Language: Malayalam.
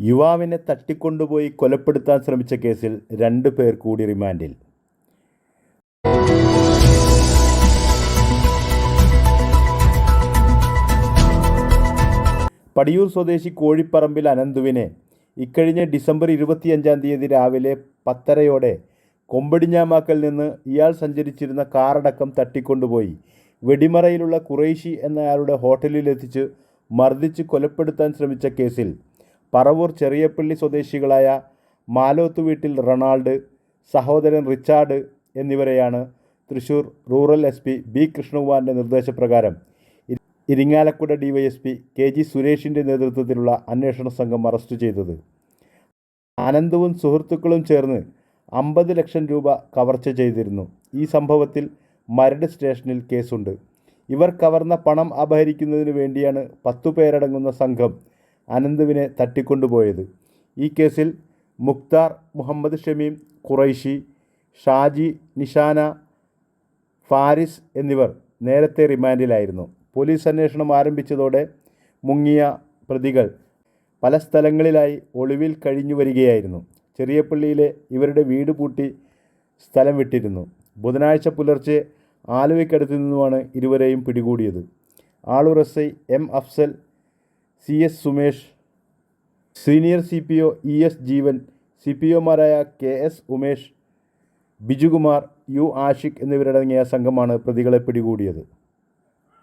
യുവാവിനെ തട്ടിക്കൊണ്ടുപോയി കൊലപ്പെടുത്താൻ ശ്രമിച്ച കേസിൽ രണ്ട് പേർ കൂടി റിമാൻഡിൽ. പടിയൂർ സ്വദേശി കോഴിപ്പറമ്പിൽ അനന്തുവിനെ ഇക്കഴിഞ്ഞ ഡിസംബർ ഇരുപത്തിയഞ്ചാം തീയതി രാവിലെ പത്തരയോടെ കൊമ്പടിഞ്ഞാമാക്കൽ നിന്ന് ഇയാൾ സഞ്ചരിച്ചിരുന്ന കാറടക്കം തട്ടിക്കൊണ്ടുപോയി. വെടിമറയിലുള്ള കുറേശി എന്നയാളുടെ ഹോട്ടലിലെത്തിച്ച് മർദ്ദിച്ച് കൊലപ്പെടുത്താൻ ശ്രമിച്ച കേസിൽ പറവൂർ ചെറിയപ്പള്ളി സ്വദേശികളായ മാലോത്ത് വീട്ടിൽ റൊണാൾഡ് സഹോദരൻ റിച്ചാർഡ് എന്നിവരെയാണ് Thrissur rural S P B കൃഷ്ണകുമാറിന്റെ നിർദ്ദേശപ്രകാരം ഇരിങ്ങാലക്കുട ഡിവൈഎസ്പി കെ ജി സുരേഷിന്റെ നേതൃത്വത്തിലുള്ള അന്വേഷണ സംഘം അറസ്റ്റ് ചെയ്തത്. ആനന്ദവും സുഹൃത്തുക്കളും ചേർന്ന് അമ്പത് ലക്ഷം രൂപ കവർച്ച ചെയ്തിരുന്നു. ഈ സംഭവത്തിൽ മരട് സ്റ്റേഷനിൽ കേസുണ്ട്. ഇവർ കവർന്ന പണം അപഹരിക്കുന്നതിന് വേണ്ടിയാണ് പത്തു പേരടങ്ങുന്ന സംഘം അനന്തുവിനെ തട്ടിക്കൊണ്ടുപോയത്. ഈ കേസിൽ മുക്താർ മുഹമ്മദ് ഷമീം ഖുറൈഷി ഷാജി നിഷാന ഫാരിസ് എന്നിവർ നേരത്തെ റിമാൻഡിലായിരുന്നു. പോലീസ് അന്വേഷണം ആരംഭിച്ചതോടെ മുങ്ങിയ പ്രതികൾ പല സ്ഥലങ്ങളിലായി ഒളിവിൽ കഴിഞ്ഞു വരികയായിരുന്നു ചെറിയപ്പള്ളിയിലെ ഇവരുടെ വീട് പൂട്ടി സ്ഥലം വിട്ടിരുന്നു. ബുധനാഴ്ച പുലർച്ചെ ആലുവയ്ക്കടുത്തു നിന്നുമാണ് ഇരുവരെയും പിടികൂടിയത്. Aloor M Afsal C S Sumesh senior C P O E S Jeevan C P ഒമാരായ K S Umesh Bijukumar U Ashiq എന്നിവരടങ്ങിയ സംഘമാണ് പ്രതികളെ പിടികൂടിയത്.